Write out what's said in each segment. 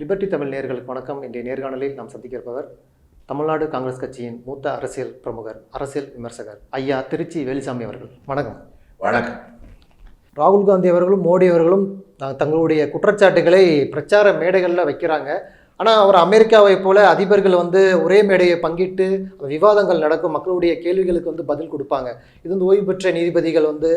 Liberty Tamil நேயர்களுக்கு வணக்கம். இன்றைய நேர்காணலில் நாம் சந்திக்க இருப்பவர் தமிழ்நாடு காங்கிரஸ் கட்சியின் மூத்த அரசியல் பிரமுகர் அரசியல் விமர்சகர் ஐயா திருச்சி வேலுசாமி அவர்கள். வணக்கம். வணக்கம். ராகுல் காந்தி அவர்களும் மோடி அவர்களும் தங்களுடைய குற்றச்சாட்டுகளை பிரச்சார மேடைகளில் வைக்கிறாங்க. ஆனால் அவர் அமெரிக்காவை போல அதிபர்கள் வந்து ஒரே மேடையை பங்கிட்டு விவாதங்கள் நடக்கும் மக்களுடைய கேள்விகளுக்கு வந்து பதில் கொடுப்பாங்க. இது வந்து ஓய்வு பெற்ற நீதிபதிகள் வந்து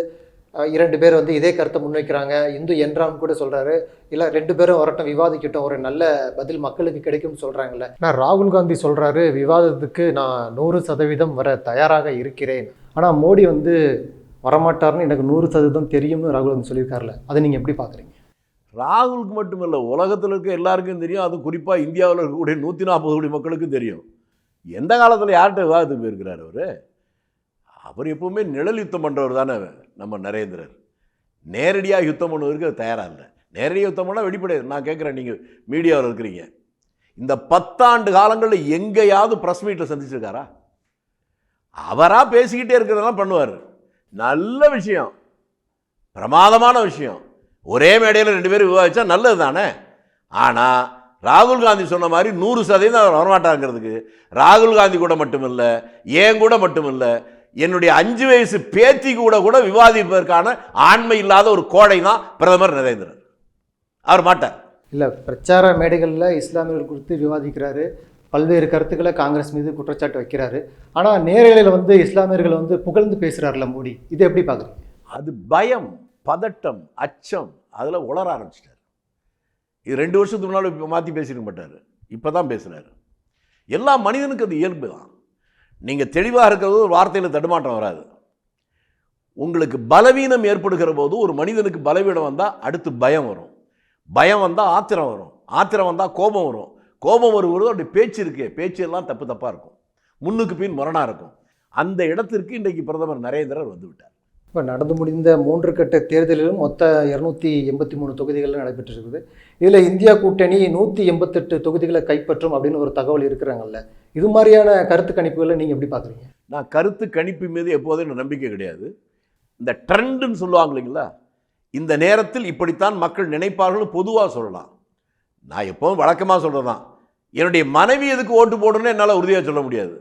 இரண்டு பேர் வந்து இதே கருத்தை முன்வைக்கிறாங்க. இந்து என்றாம் கூட சொல்கிறாரு இல்லை ரெண்டு பேரும் வரட்டும் விவாதிக்கட்டும். ஒரு நல்ல பதில் மக்களுக்கு கிடைக்கும்னு சொல்கிறாங்கல்ல நான் ராகுல் காந்தி சொல்கிறாரு விவாதத்துக்கு நான் நூறு சதவீதம் வர தயாராக இருக்கிறேன். ஆனால் மோடி வந்து வரமாட்டார்னு எனக்கு நூறு சதவீதம் தெரியும்னு ராகுல் காந்தி சொல்லியிருக்காருல்ல. அதை நீங்கள் எப்படி பார்க்குறீங்க ராகுலுக்கு மட்டுமல்ல உலகத்தில் இருக்க எல்லாருக்கும் தெரியும். அது குறிப்பாக இந்தியாவில் இருக்கக்கூடிய நூற்றி நாற்பது கோடி மக்களுக்கும் தெரியும். எந்த காலத்தில் யார்கிட்ட விவாதத்துக்கு போயிருக்கிறார் அவர்? அவர் எப்பவுமே நிழல் யுத்தம் பண்ணுறவர் தானே நம்ம நரேந்திரர். நேரடியாக யுத்தம் பண்ணுவதற்கு அது தயாராக இல்லை. நேரடியாக யுத்தம் பண்ணால் வெளிப்படையாது நான் கேட்குறேன் நீங்கள் மீடியாவில் இருக்கிறீங்க. இந்த பத்தாண்டு காலங்களில் எங்கேயாவது ப்ரெஸ் மீட்டில் சந்திச்சிருக்காரா? அவராக பேசிக்கிட்டே இருக்கிறதெல்லாம் பண்ணுவார். நல்ல விஷயம். பிரமாதமான விஷயம். ஒரே மேடையில் ரெண்டு பேரும் விவாதிச்சா நல்லது தானே? ஆனால் ராகுல் காந்தி சொன்ன மாதிரி நூறு சதவீதம் அவர் வரமாட்டாங்கிறதுக்கு ராகுல் காந்தி கூட மட்டுமில்லை ஏன் கூட மட்டுமில்ல என்னுடைய அஞ்சு வயசு பேத்தி கூட கூட விவாதிப்பதற்கான ஆண்மை இல்லாத ஒரு கோடை தான் பிரதமர் நரேந்திரன். அவர் மாட்டார். இல்லை பிரச்சார மேடைகளில் இஸ்லாமியர்கள் குறித்து விவாதிக்கிறாரு. பல்வேறு கருத்துக்களை காங்கிரஸ் மீது குற்றச்சாட்டு வைக்கிறாரு. ஆனால் நேரலையில் வந்து இஸ்லாமியர்கள் வந்து புகழ்ந்து பேசுகிறாருல மோடி. இதை எப்படி பார்க்குறீங்க? அது பயம் பதட்டம் அச்சம் அதில் உளர ஆரம்பிச்சிட்டார். இது ரெண்டு வருஷத்துக்கு முன்னால் மாற்றி பேசியிருக்க மாட்டார். இப்போ தான் பேசுகிறாரு எல்லா மனிதனுக்கும் அது இயல்பு தான். நீங்கள் தெளிவாக இருக்கிறது ஒரு வார்த்தையில் தடுமாற்றம் வராது. உங்களுக்கு பலவீனம் ஏற்படுகிற போது ஒரு மனிதனுக்கு பலவீனம் வந்தால் அடுத்து பயம் வரும். பயம் வந்தால் ஆத்திரம் வரும். ஆத்திரம் வந்தால் கோபம் வரும். கோபம் வரும்போது அப்படி பேச்சு இருக்கு. பேச்சு எல்லாம் தப்பு தப்பாக இருக்கும். முன்னுக்கு பின் முரணாக இருக்கும். அந்த இடத்திற்கு இன்றைக்கு பிரதமர் நரேந்திரர் வந்துவிட்டார் இப்போ நடந்து முடிந்த மூன்று கட்ட தேர்தலிலும் மொத்த இரநூத்தி எண்பத்தி மூணு தொகுதிகளில் நடைபெற்றிருக்குது. இதில் இந்தியா கூட்டணி நூற்றி எண்பத்தெட்டு தொகுதிகளை கைப்பற்றும் அப்படின்னு ஒரு தகவல் இருக்கிறாங்கல்ல. இது மாதிரியான கருத்து கணிப்புகளை நீங்கள் எப்படி பார்க்குறீங்க? நான் கருத்து கணிப்பு மீது எப்போதும் எனக்கு நம்பிக்கை கிடையாது. இந்த ட்ரெண்டுன்னு சொல்லுவாங்க இல்லைங்களா? இந்த நேரத்தில் இப்படித்தான் மக்கள் நினைப்பார்கள் பொதுவாக சொல்லலாம். நான் எப்போதும் வழக்கமாக சொல்கிறதான் என்னுடைய மனைவி எதுக்கு ஓட்டு போடணும்னு என்னால் உறுதியாக சொல்ல முடியாது.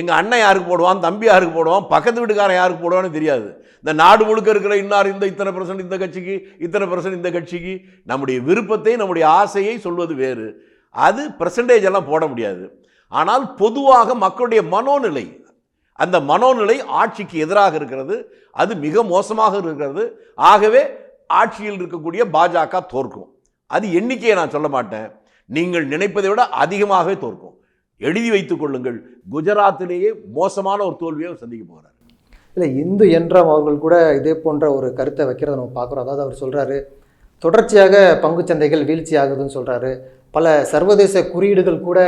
எங்கள் அண்ணன் யாருக்கு போடுவான் தம்பி யாருக்கு போடுவான் பக்கத்து வீட்டுக்காரன் யாருக்கு போடுவான்னு தெரியாது. இந்த நாடு முழுக்க இருக்கிற இன்னார் இந்த இத்தனை பர்சன்ட் இந்த கட்சிக்கு இத்தனை பர்சன்ட் இந்த கட்சிக்கு நம்முடைய விருப்பத்தை நம்முடைய ஆசையை சொல்வது வேறு. அது பர்சன்டேஜ் எல்லாம் போட முடியாது. ஆனால் பொதுவாக மக்களுடைய மனோநிலை அந்த மனோநிலை ஆட்சிக்கு எதிராக இருக்கிறது அது மிக மோசமாக இருக்கிறது. ஆகவே ஆட்சியில் இருக்கக்கூடிய பாஜக தோற்கும். அது எண்ணிக்கையை நான் சொல்ல மாட்டேன். நீங்கள் நினைப்பதை விட அதிகமாகவே தோற்கும். எழுதி வைத்துக் கொள்ளுங்கள் குஜராத்திலேயே மோசமான ஒரு தோல்வியை அவர் சந்திக்க போகிறார். இல்லை இந்து என்றாம் அவர்கள் கூட இதே போன்ற ஒரு கருத்தை வைக்கிறத நம்ம பார்க்குறோம். அதாவது அவர் சொல்கிறாரு தொடர்ச்சியாக பங்குச்சந்தைகள் வீழ்ச்சி ஆகுதுன்னு சொல்கிறாரு பல சர்வதேச குறியீடுகள் கூட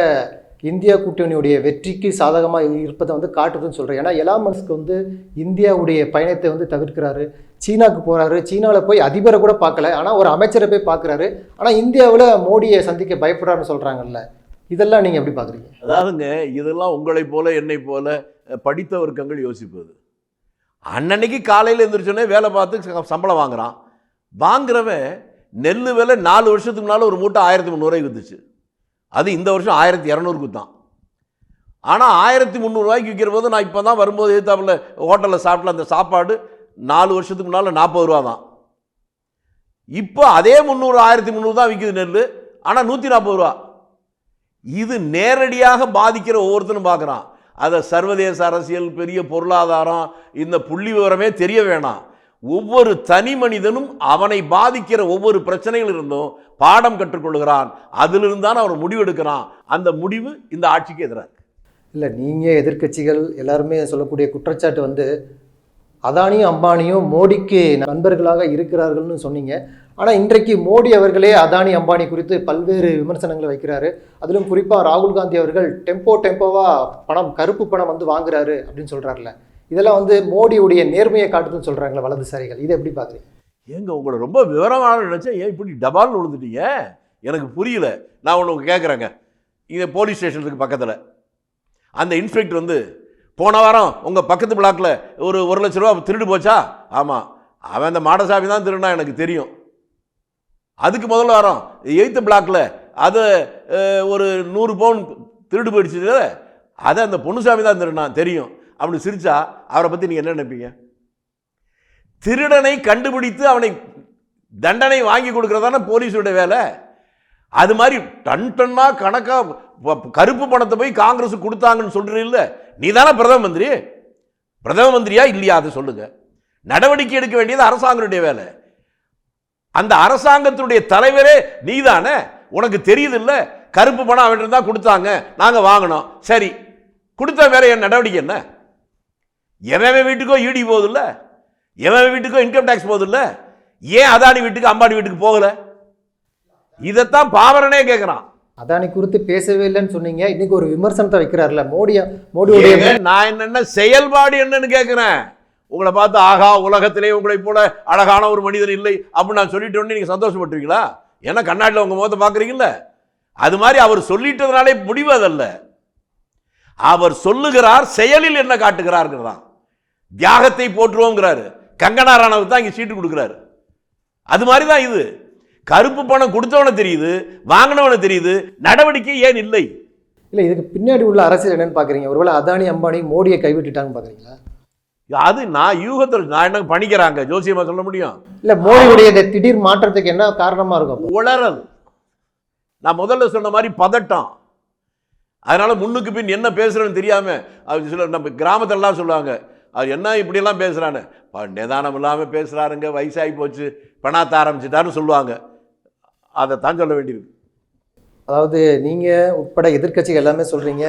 இந்தியா கூட்டணியுடைய வெற்றிக்கு சாதகமாக இருப்பதை வந்து காட்டுதுன்னு சொல்கிறேன் ஏன்னா எலான் மஸ்க் வந்து இந்தியாவுடைய பயணத்தை வந்து தவிர்க்கிறாரு. சீனாவுக்கு போகிறாரு சீனாவில் போய் அதிபரை கூட பார்க்கல. ஆனால் ஒரு அமைச்சரை போய் பார்க்குறாரு. ஆனால் இந்தியாவில் மோடியை சந்திக்க பயப்படுறாருன்னு சொல்கிறாங்கல்ல இதெல்லாம் நீங்கள் எப்படி பார்க்குறீங்க? அதாவதுங்க இதெல்லாம் உங்களைப் போல என்னை போல படித்த வர்க்கங்கள் யோசிப்பது. அன்னன்னைக்கு காலையில் எழுந்திரிச்சோன்னே வேலை பார்த்து ச- சம்பளம் வாங்குறான். வாங்குறவன் நெல் விலை நாலு வருஷத்துக்கு முன்னால் ஒரு மூட்டை ஆயிரத்தி முந்நூறுவாய்க்கு வந்துச்சு அது இந்த வருஷம் ஆயிரத்தி இரநூறுக்கு தான். ஆனால் ஆயிரத்தி முந்நூறுரூவாய்க்கு விற்கிற போது நான் இப்போ தான் வரும்போது எதிர்த்தாப்புல ஹோட்டலில் சாப்பிட்டல அந்த சாப்பாடு நாலு வருஷத்துக்கு முன்னால் நாற்பது ரூபா தான். இப்போ அதே முந்நூறு ஆயிரத்தி முந்நூறு தான் விற்கிது நெல் ஆனால் நூற்றி நாற்பது ரூபா. இது நேரடியாக பாதிக்கிற ஒவ்வொருத்தரும் பார்க்குறான் அதை சர்வதேச அரசியல் பெரிய பொருளாதாரம் இந்த புள்ளி விவரமே தெரிய வேணாம். ஒவ்வொரு தனி மனிதனும் அவனை பாதிக்கிற ஒவ்வொரு பிரச்சனைகள் இருந்தும் பாடம் கற்றுக்கொள்கிறான். அதிலிருந்து தான் அவன் முடிவெடுக்கிறான். அந்த முடிவு இந்த ஆட்சிக்கு எதிராக இல்லை நீங்கள் எதிர்க்கட்சிகள் எல்லாருமே சொல்லக்கூடிய குற்றச்சாட்டு வந்து அதானியும் அம்பானியும் மோடிக்கு நண்பர்களாக இருக்கிறார்கள்னு சொன்னீங்க. ஆனால் இன்றைக்கு மோடி அவர்களே அதானி அம்பானி குறித்து பல்வேறு விமர்சனங்களை வைக்கிறாரு. அதிலும் குறிப்பாக ராகுல் காந்தி அவர்கள் டெம்போ டெம்போவாக பணம் கருப்பு பணம் வந்து வாங்குறாரு அப்படின்னு சொல்கிறாருல இதெல்லாம் வந்து மோடியுடைய நேர்மையை காட்டுதுன்னு சொல்கிறாங்களே வலதுசாரிகள். இதை எப்படி பார்க்குறீங்க? ஏங்க உங்களை ரொம்ப விவரமான நினச்சேன் ஏன் இப்படி டபால்னு விழுந்துட்டீங்க எனக்கு புரியல. நான் ஒன்று கேட்குறேங்க இங்கே போலீஸ் ஸ்டேஷனுக்கு பக்கத்தில். அந்த இன்ஸ்பெக்டர் வந்து போன வாரம் உங்கள் பக்கத்து பிளாக்கில் ஒரு ஒரு லட்ச ரூபா திருடு போச்சா? ஆமாம் அவன் அந்த மாடசாமி தான் திருடினா எனக்கு தெரியும். அதுக்கு முதல்ல வாரம் எய்த்து பிளாக்கில் அது ஒரு நூறு பவுன் திருடு போயிடுச்சு அதை அந்த பொண்ணுசாமி தான் திருடினான் தெரியும். அப்படின்னு சிரிச்சா அவரை பற்றி நீங்கள் என்ன நினைப்பீங்க? திருடனை கண்டுபிடித்து அவனை தண்டனை வாங்கி கொடுக்கறதான போலீஸோட வேலை? அது மாதிரி டன் டன்னா கணக்காக கருப்பு பணத்தை போய் காங்கிரஸ் கொடுத்தாங்கன்னு சொல்றீல்ல? நீ தானே பிரதம மந்திரி? பிரதம மந்திரியா இல்லையா? அதை சொல்லுங்க. நடவடிக்கை எடுக்க வேண்டியது அரசாங்கத்துடைய வேலை. அந்த அரசாங்கத்துடைய தலைவரே நீ தானே உனக்கு தெரியுது இல்லை கருப்பு பணம் அவன் தான் கொடுத்தாங்க. நாங்கள் வாங்கினோம். சரி. கொடுத்த வேற என் நடவடிக்கை என்ன? எவன் வீட்டுக்கோ ஈடி போகுதுல்ல? எவன் வீட்டுக்கோ இன்கம் டேக்ஸ் போகுதுல்ல? ஏன் அதானி வீட்டுக்கு அம்பானி வீட்டுக்கு போகல? இதைத்தான் பாவரனே கேட்கிறான் அதானி குறித்து பேசவே இல்லைன்னு சொன்னீங்க. இன்னைக்கு ஒரு விமர்சனத்தை வைக்கிறாருல மோடியா மோடியுடைய நான் என்னென்ன செயல்பாடு என்னன்னு கேட்கிறேன் உங்களை பார்த்து ஆகா உலகத்திலே உங்களை போல அழகான ஒரு மனிதர் இல்லை அப்படின்னு நான் சொல்லிட்டு உடனே நீங்க சந்தோஷப்பட்டுருவீங்களா ஏன்னா கண்ணாடியில் உங்க முகத்தை பார்க்குறீங்கல்ல? அது மாதிரி அவர் சொல்லிட்டதுனாலே முடிவு அதல்ல அவர் சொல்லுகிறார் செயலில் என்ன காட்டுகிறார்ங்கிறதான். தியாகத்தை போற்றுவோங்கிறாரு. கங்கனா ராணவுக்கு தான் இங்க சீட்டு கொடுக்குறாரு. அது மாதிரி தான் இது. கருப்பு பணம் கொடுத்தவன தெரியுது வாங்கினவன தெரியுது நடவடிக்கை ஏன் இல்லை? இல்ல இதுக்கு பின்னாடி உள்ள அரசியல் என்னன்னு பாக்குறீங்க. ஒருவேளை அதானி அம்பானி மோடியை கைவிட்டுட்டாங்கன்னு பாக்குறீங்களா? அது நான் யூகத்தில் நான் என்ன பண்ணிக்கிறாங்க ஜோசியமா சொல்ல முடியும்? இல்ல மோடியுடைய இந்த திடீர் மாற்றத்துக்கு என்ன காரணமா இருக்கும்? உளறல். நான் முதல்ல சொன்ன மாதிரி பதட்டம். அதனால முன்னுக்கு பின் என்ன பேசுறேன்னு தெரியாம அது சில நம்ம கிராமத்திலலாம் சொல்லுவாங்க அது என்ன இப்படியெல்லாம் பேசுகிறான்னு நிதானம் இல்லாமல் பேசுகிறாருங்க வயசாகி போச்சு பணாத்த ஆரம்பிச்சிட்டாருன்னு சொல்லுவாங்க. அதைத்தான் சொல்ல வேண்டியிருக்கு. அதாவது நீங்கள் உட்பட எதிர்க்கட்சிகள் எல்லாமே சொல்கிறீங்க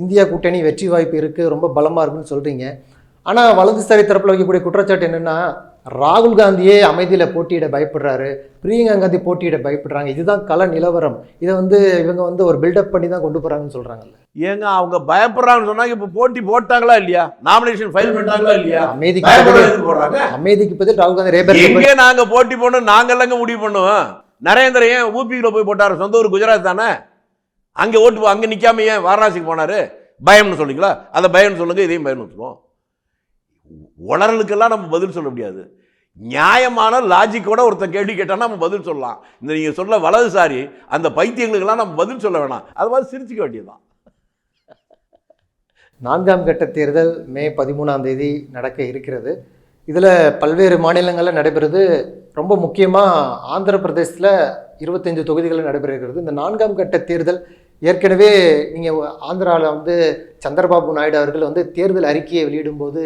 இந்தியா கூட்டணி வெற்றி வாய்ப்பு இருக்குது ரொம்ப பலமாக இருக்குன்னு சொல்கிறீங்க ஆனால் வலதுசாரி தரப்பில் வைக்கக்கூடிய குற்றச்சாட்டு என்னென்னா ராகுல் காந்தியே அமைதியில போட்டியிட பயப்படுறாரு. பிரியங்கா காந்தி போட்டியிட பயப்படுறாங்க. இதுதான் கள நிலவரம். இதை வந்து இவங்க வந்து ஒரு பில்டப் பண்ணி தான் கொண்டு போறாங்கன்னு சொல்றாங்கல்ல. ஏங்க அவங்க பயப்படுறாங்கன்னு சொன்னாங்க இப்போ போட்டி போட்டாங்களா இல்லையா? நாமினேஷன் ஃபைல் பண்ணாங்களா இல்லையா? அமைதிக்கு போடுறாங்க? அமைதிக்கு பதில் ராகுல் காந்தி ரேபர் எங்கே நாங்க போட்டி போடணும்? நாங்கெல்லாங்க முடிவு பண்ணுவோம். நரேந்திர ஏன் ஊபியில போய் போட்டாரு? சொந்த ஊர் குஜராத் தானே? அங்க ஓட்டு அங்க நிக்காம ஏன் வாரணாசிக்கு போனாரு? பயம்னு சொல்றீங்களா? அதை பயம்னு சொல்லுங்க இதையும் பயம்னு வச்சுப்போம் உளறலுக்கெல்லாம் நம்ம பதில் சொல்ல முடியாது. நியாயமான லாஜிக்கோட ஒருத்தன் கேள்வி கேட்டால் நம்ம பதில் சொல்லலாம். இந்த நீங்கள் சொல்ல வலதுசாரி அந்த பைத்தியங்களுக்கெல்லாம் நம்ம பதில் சொல்ல வேணாம். அது மாதிரி சிரிச்சுக்க வேண்டியதுதான். நான்காம் கட்ட தேர்தல் மே பதிமூணாம் தேதி நடக்க இருக்கிறது. இதில் பல்வேறு மாநிலங்களில் நடைபெறுது. ரொம்ப முக்கியமாக ஆந்திர பிரதேசத்தில் இருபத்தஞ்சு தொகுதிகளில் நடைபெறுகிறது இந்த நான்காம் கட்ட தேர்தல் ஏற்கனவே நீங்கள் ஆந்திராவில் வந்து சந்திரபாபு நாயுடு அவர்கள் வந்து தேர்தல் அறிக்கையை வெளியிடும்போது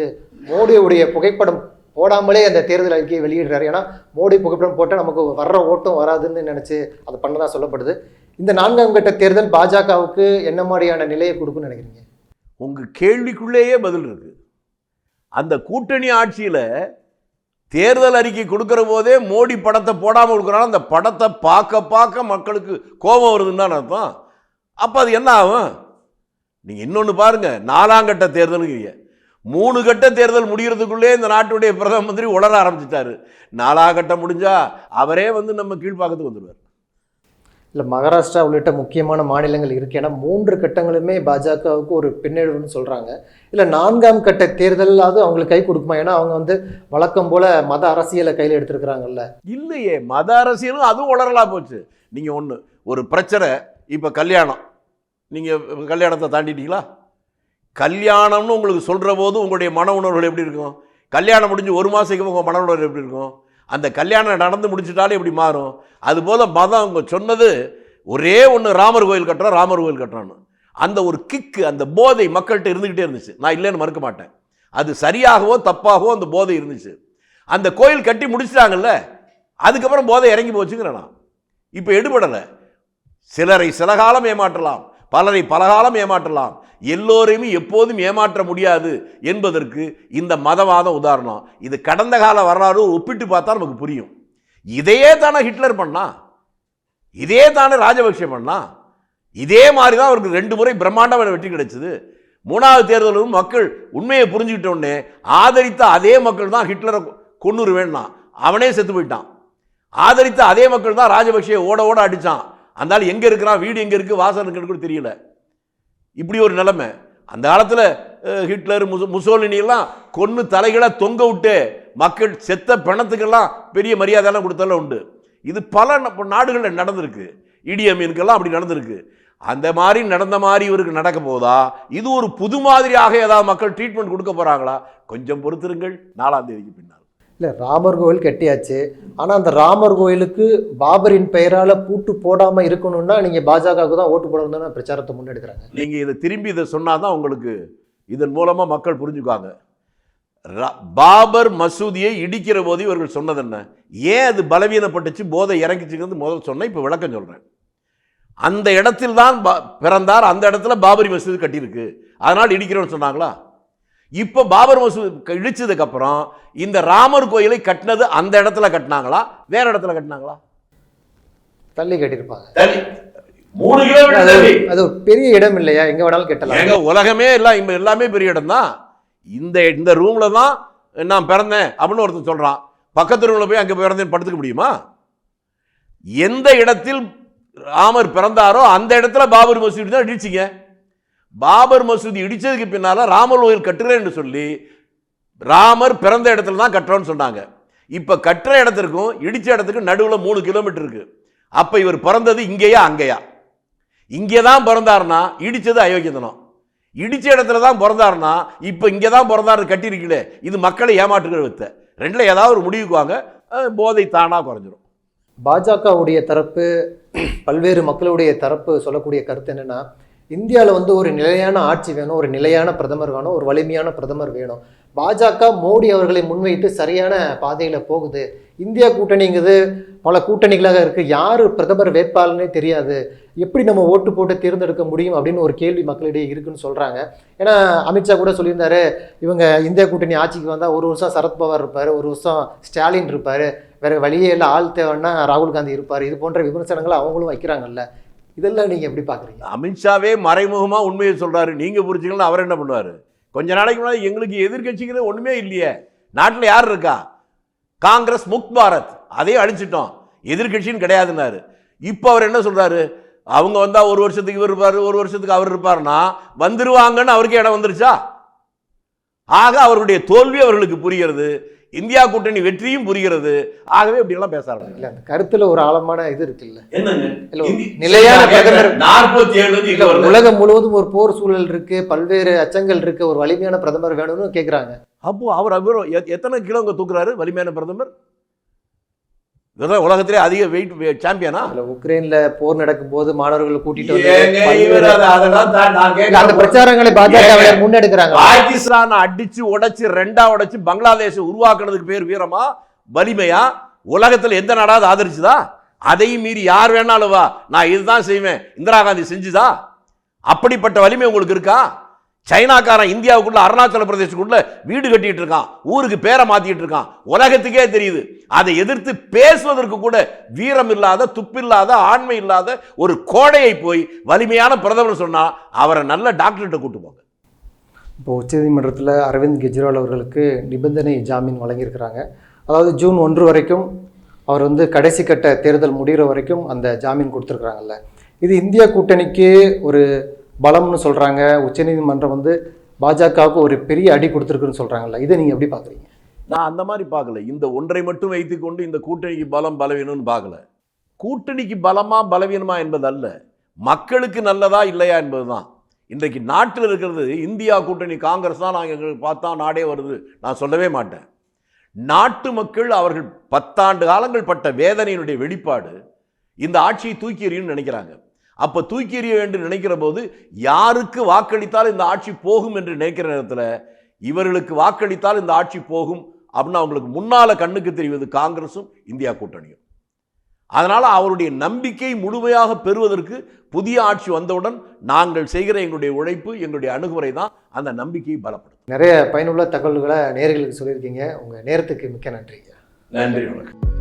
மோடியுடைய புகைப்படம் போடாமலே அந்த தேர்தல் அறிக்கையை வெளியிடுறாரு. ஏன்னா மோடி புகைப்படம் போட்டால் நமக்கு வர்ற ஓட்டம் வராதுன்னு நினச்சி அதை பண்ணதான் சொல்லப்படுது. இந்த நான்காம் கட்ட தேர்தல் பாஜகவுக்கு என்ன மாதிரியான நிலையை கொடுக்குன்னு நினைக்கிறீங்க? உங்கள் கேள்விக்குள்ளேயே பதில் இருக்குது அந்த கூட்டணி ஆட்சியில் தேர்தல் அறிக்கை கொடுக்குற போதே மோடி படத்தை போடாமல் கொடுக்குறாங்க அந்த படத்தை பார்க்க பார்க்க மக்களுக்கு கோபம் வருதுன்னு தான் அர்த்தம். அப்போ அது என்ன ஆகும்? நீங்கள் இன்னொன்று பாருங்க. நாலாம் கட்ட தேர்தலுங்கிறீங்க. மூணு கட்ட தேர்தல் முடிகிறதுக்குள்ளே இந்த நாட்டுடைய பிரதம மந்திரி உளர ஆரம்பிச்சிட்டாரு. நாலாம் கட்டம் முடிஞ்சா அவரே வந்து நம்ம கீழ்ப்பாக்கத்துக்கு வந்துடுவார். இல்லை மகாராஷ்டிரா உள்ளிட்ட முக்கியமான மாநிலங்கள் இருக்கு. ஏன்னா மூன்று கட்டங்களுமே பாஜகவுக்கு ஒரு பின்னடைவுன்னு சொல்றாங்க. இல்லை நான்காம் கட்ட தேர்தலாவது அவங்களுக்கு கை கொடுக்குமா? ஏன்னா அவங்க வந்து வழக்கம் போல மத அரசியலை கையில் எடுத்திருக்கிறாங்கல்ல. இல்லையே மத அரசியலும் அதுவும் உளறலா போச்சு. நீங்க ஒன்று ஒரு பிரச்சனை இப்போ கல்யாணம். நீங்க கல்யாணத்தை தாண்டிட்டீங்களா? கல்யாணம்னு உங்களுக்கு சொல்கிற போது உங்களுடைய மன உணர்வுகள் எப்படி இருக்கும்? கல்யாணம் முடிஞ்சு ஒரு மாதத்துக்கு உங்கள் மன உணர்வு எப்படி இருக்கும்? அந்த கல்யாணம் நடந்து முடிச்சிட்டாலே எப்படி மாறும்? அதுபோல் மதம் அவங்க சொன்னது ஒரே ஒன்று ராமர் கோயில் கட்டுறோம் ராமர் கோயில் கட்டுறோன்னு அந்த ஒரு கிக்கு அந்த போதை மக்கள்கிட்ட இருந்துக்கிட்டே இருந்துச்சு. நான் இல்லைன்னு மறுக்க மாட்டேன். அது சரியாகவோ தப்பாகவோ அந்த போதை இருந்துச்சு. அந்த கோயில் கட்டி முடிச்சிட்டாங்கல்ல அதுக்கப்புறம் போதை இறங்கி போச்சுங்கிறேன் நான். இப்போ எடுபடலை. சிலரை சில காலம் ஏமாற்றலாம். பலரை பலகாலம் ஏமாற்றலாம். எல்லோரையுமே எப்போதும் ஏமாற்ற முடியாது என்பதற்கு இந்த மதவாதம் உதாரணம். இது கடந்த கால வரலாறு ஒப்பிட்டு பார்த்தா நமக்கு புரியும். இதையே தானே ஹிட்லர் பண்ணா? இதே தானே ராஜபக்ஷ பண்ணா? இதே மாதிரி தான் அவருக்கு ரெண்டு முறை பிரம்மாண்டமான வெற்றி கிடைச்சது. மூணாவது தேர்தலும் மக்கள் உண்மையை புரிஞ்சுக்கிட்டோடனே ஆதரித்த அதே மக்கள் தான் ஹிட்லரை கொன்னுரு வேணாம் அவனே செத்து போயிட்டான். ஆதரித்த அதே மக்கள் தான் ராஜபக்ஷே ஓட ஓட அடித்தான் அந்த ஆள் எங்கே இருக்கிறான்? வீடு எங்கே இருக்குது வாசல் இருக்குன்னு கூட தெரியல. இப்படி ஒரு நிலைமை. அந்த காலத்தில் ஹிட்லர் முசோ முசோலினியெல்லாம் கொன்று தலைகளை தொங்க விட்டு மக்கள் செத்த பிணத்துக்கெல்லாம் பெரிய மரியாதைலாம் கொடுத்தாலும் உண்டு. இது பல நாடுகளில் நடந்திருக்கு. இடியமீனுக்கெல்லாம் அப்படி நடந்திருக்கு. அந்த மாதிரி நடந்த மாதிரி இவருக்கு நடக்க போதா? இது ஒரு புது மாதிரியாக ஏதாவது மக்கள் ட்ரீட்மெண்ட் கொடுக்க போகிறாங்களா கொஞ்சம் பொறுத்திருங்கள். நாலாம் தேதிக்கு பின் இல்லை ராமர் கோவில் கட்டியாச்சு. ஆனால் அந்த ராமர் கோயிலுக்கு பாபரின் பெயரால் பூட்டு போடாமல் இருக்கணும்னா நீங்கள் பாஜகவுக்கு தான் ஓட்டு போடணும் தானே பிரச்சாரத்தை முன்னெடுக்கிறாங்க. நீங்கள் இதை திரும்பி இதை சொன்னாதான் உங்களுக்கு இதன் மூலமாக மக்கள் புரிஞ்சுக்குவாங்க. பாபர் மசூதியை இடிக்கிற போது இவர்கள் சொன்னது என்ன? ஏன் அது பலவீனப்பட்டுச்சு? போதை இறங்கிச்சுங்கிறது முதல் சொன்னேன் இப்போ விளக்கம் சொல்கிறேன் அந்த இடத்தில் தான் பிறந்தார் அந்த இடத்துல பாபரி மசூதி கட்டியிருக்கு. அதனால் இடிக்கிறோன்னு சொன்னாங்களா? இப்போ பாபர் மசூதி க- இடிச்சதுக்கு அப்புறம் இந்த ராமர் கோயிலை கட்டினது அந்த இடத்துல கட்டினாங்களா? வேற இடத்துல கட்டினாங்களா? தள்ளி கட்டியிருப்பாங்க. மூணு அது அது ஒரு பெரிய இடம் இல்லையா? எங்கே வேணாலும் கட்டலாம். எங்க உலகமே எல்லாம் எல்லாமே பெரிய இடம் தான் இந்த இந்த ரூம்ல தான் நான் பிறந்தேன் அப்படின்னு ஒருத்தன் சொல்றான். பக்கத்து ரூம்ல போய் அங்க பிறந்தேன் படுத்துக்க முடியுமா? எந்த இடத்தில் ராமர் பிறந்தாரோ அந்த இடத்துல பாபர் மசூதி தான் இடிச்சிங்க. பாபர் மசூதி இடித்ததுக்கு பின்னால் ராமர் கோயில் கட்டுறேன்னு சொல்லி ராமர் பிறந்த இடத்துல தான் கட்டுறோன்னு சொன்னாங்க. இப்போ கட்டுற இடத்திற்கும் இடித்த இடத்துக்கும் நடுவில் மூணு கிலோமீட்டர் இருக்கு. அப்போ இவர் பிறந்தது இங்கேயா அங்கேயா? இங்கே தான் பிறந்தாருன்னா இடித்தது அயோக்கியதனம் இடித்த இடத்துல தான் பிறந்தாருன்னா இப்போ இங்கே தான் பிறந்தாரு கட்டியிருக்கீங்களே இது மக்களை ஏமாற்றுகிற வித்த. ரெண்டில் ஏதாவது ஒரு முடிவுக்கு வாங்க போதை தானாக குறைஞ்சிரும். பாஜகவுடைய தரப்பு பல்வேறு மக்களுடைய தரப்பு சொல்லக்கூடிய கருத்து என்னென்னா இந்தியாவில் வந்து ஒரு நிலையான ஆட்சி வேணும் ஒரு நிலையான பிரதமர் வேணும் ஒரு வலிமையான பிரதமர் வேணும். பாஜக மோடி அவர்களை முன்வைத்து சரியான பாதையில் போகுது. இந்தியா கூட்டணிங்கிறது பல கூட்டணிகளாக இருக்குது யார் பிரதமர் வேட்பாளர்னே தெரியாது. எப்படி நம்ம ஓட்டு போட்டு தேர்ந்தெடுக்க முடியும் அப்படின்னு ஒரு கேள்வி மக்களிடையே இருக்குன்னு சொல்கிறாங்க ஏன்னா அமித்ஷா கூட சொல்லியிருந்தாரு இவங்க இந்தியா கூட்டணி ஆட்சிக்கு வந்தால் ஒரு வருஷம் சரத்பவார் இருப்பார் ஒரு வருஷம் ஸ்டாலின் இருப்பார். வேறு வழியே இல்லை ஆள் தேவைன்னா ராகுல் காந்தி இருப்பார். இது போன்ற விமர்சனங்களை அவங்களும் வைக்கிறாங்கல்ல. இதெல்லாம் நீங்கள் எப்படி பார்க்குறீங்க அமித்ஷாவே மறைமுகமாக உண்மையை சொல்கிறாரு நீங்கள் புரிஞ்சுக்கலாம் அவர் என்ன பண்ணுவார்? கொஞ்ச நாளைக்கு முன்னாடி எங்களுக்கு எதிர்க்கட்சிங்கிறது ஒன்றுமே இல்லையே. நாட்டில் யார் இருக்கா? காங்கிரஸ் முக்த் பாரத். அதையும் அழிச்சிட்டோம். எதிர்க்கட்சின்னு கிடையாதுன்னாரு. இப்போ அவர் என்ன சொல்கிறாரு அவங்க வந்தால் ஒரு வருஷத்துக்கு இவர் இருப்பார் ஒரு வருஷத்துக்கு அவர் இருப்பாருன்னா வந்துருவாங்கன்னு அவருக்கு இடம் வந்துருச்சா? ஆக அவருடைய தோல்வி அவர்களுக்கு புரிகிறது. இந்தியா கூட்டணி வெற்றியும் புரிகிறது. ஆகவே இப்படியெல்லாம் பேச ஆரம்பிக்கிறாங்க. இல்ல அந்த கருத்துல ஒரு ஆழமான இது இருக்குல்ல. என்னங்க? நிலையான பிரதமர் நாற்பத்தி ஏழு உலகம் முழுவதும் ஒரு போர் சூழல் இருக்கு பல்வேறு அச்சங்கள் இருக்கு ஒரு வலிமையான பிரதமர் வேணும்னு கேக்குறாங்க. அப்போ அவர் அவர் எத்தனை கிலோ அங்க தூக்குறாரு வலிமையான பிரதமர்? இவர்தான் உலகத்திலே அதிக வெயிட் சாம்பியனா அதுல உக்ரைன்ல போர் நடக்கும் போது மாணவர்களை கூட்டிட்டு இல்ல, அந்த. பிரச்சாரங்களை பாஜக முன்னெடுக்கிறாங்க. பாகிஸ்தான் அடிச்சு உடைச்சு ரெண்டா உடைச்சு பங்களாதேஷ் உருவாக்குனதுக்கு பேர் வீரமா? வலிமையா? உலகத்துல எந்த நாடாவது ஆதரிச்சுதா? அதையும் மீறி யார் வேணாலும் வா. நான் இதுதான் செய்வேன். இந்திரா காந்தி செஞ்சுதா? அப்படிப்பட்ட வலிமை உங்களுக்கு இருக்கா? சைனாக்காரன் இந்தியாவுக்குள்ள அருணாச்சல பிரதேசத்துக்குள்ள வீடு கட்டிட்டு இருக்கான். ஊருக்கு பேரை மாத்திட்டு இருக்கான். உலகத்துக்கே தெரியுது. அதை எதிர்த்து பேசுவதற்கு கூட வீரம் இல்லாத துப்பில்லாத ஆண்மை இல்லாத ஒரு கோடையை போய் வலிமையான பிரதமர் சொன்னா அவரை நல்ல டாக்டர்கிட்ட கூட்டு போங்க. இப்போ உச்சநீதிமன்றத்தில் அரவிந்த் கெஜ்ரிவால் அவர்களுக்கு நிபந்தனை ஜாமீன் வழங்கியிருக்கிறாங்க. அதாவது ஜூன் ஒன்று வரைக்கும் அவர் வந்து கடைசி கட்ட தேர்தல் முடிகிற வரைக்கும் அந்த ஜாமீன் கொடுத்துருக்குறாங்கல்ல. இது இந்தியா கூட்டணிக்கு ஒரு பலம்னு சொல்கிறாங்க உச்சநீதிமன்றம் வந்து பாஜகவுக்கு ஒரு பெரிய அடி கொடுத்துருக்குன்னு சொல்கிறாங்கல்ல இதை நீங்கள் எப்படி பார்க்குறீங்க நான் அந்த மாதிரி பார்க்கல இந்த ஒன்றை மட்டும் வைத்துக்கொண்டு இந்த கூட்டணிக்கு பலம் பலவீனம்னு பார்க்கல கூட்டணிக்கு பலமா பலவீனமா என்பது அல்ல மக்களுக்கு நல்லதா இல்லையா என்பதுதான். இன்றைக்கு நாட்டில் இருக்கிறது இந்தியா கூட்டணி காங்கிரஸ் தான் நாங்கள் எங்களுக்கு பார்த்தா நாடே வருது. நான் சொல்லவே மாட்டேன். நாட்டு மக்கள் அவர்கள் பத்தாண்டு காலங்கள் பட்ட வேதனையினுடைய வெளிப்பாடு இந்த ஆட்சியை தூக்கி எறியும்னு நினைக்கிறாங்க. அப்போ தூக்கி எறிய வேண்டும் நினைக்கிற போது யாருக்கு வாக்களித்தால் இந்த ஆட்சி போகும் என்று நினைக்கிற நேரத்தில் இவர்களுக்கு வாக்களித்தால் இந்த ஆட்சி போகும் அப்படின்னு அவங்களுக்கு முன்னால கண்ணுக்கு தெரிவது காங்கிரஸும் இந்தியா கூட்டணியும். அதனால அவருடைய நம்பிக்கை முழுமையாக பெறுவதற்கு புதிய ஆட்சி வந்தவுடன் நாங்கள் செய்கிற எங்களுடைய உழைப்பு எங்களுடைய அணுகுமுறை தான் அந்த நம்பிக்கையை பலப்படுத்தும். நிறைய பயனுள்ள தகவல்களை நேர்களுக்கு சொல்லியிருக்கீங்க. உங்கள் நேரத்துக்கு மிக்க நன்றிங்க. நன்றி வணக்கம்.